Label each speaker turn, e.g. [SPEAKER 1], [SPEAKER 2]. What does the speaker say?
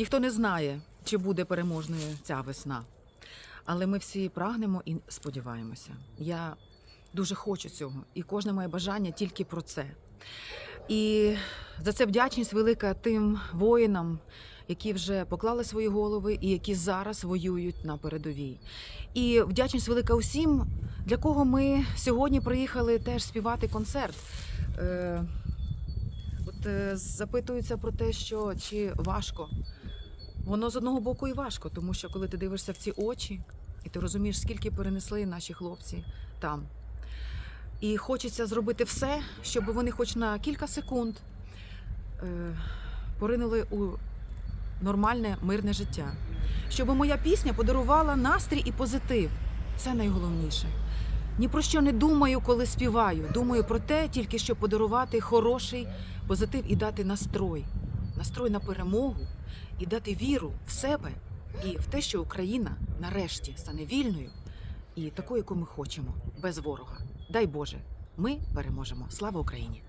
[SPEAKER 1] Ніхто не знає, чи буде переможною ця весна. Але ми всі прагнемо і сподіваємося. Я дуже хочу цього, і кожне моє бажання тільки про це. І за це вдячність велика тим воїнам, які вже поклали свої голови і які зараз воюють на передовій. І вдячність велика усім, для кого ми сьогодні приїхали теж співати концерт. Е, запитуються про те, що чи важко. Воно з одного боку і важко, тому що коли ти дивишся в ці очі, і ти розумієш, скільки перенесли наші хлопці там. І хочеться зробити все, щоб вони хоч на кілька секунд е, поринули у нормальне мирне життя. Щоб моя пісня подарувала настрій і позитив. Це найголовніше. Ні про що не думаю, коли співаю. Думаю про те, тільки щоб подарувати хороший позитив і дати настрой. Настрой на перемогу і дати віру в себе і в те, що Україна нарешті стане вільною і такою, яку ми хочемо, без ворога. Дай Боже, ми переможемо. Слава Україні!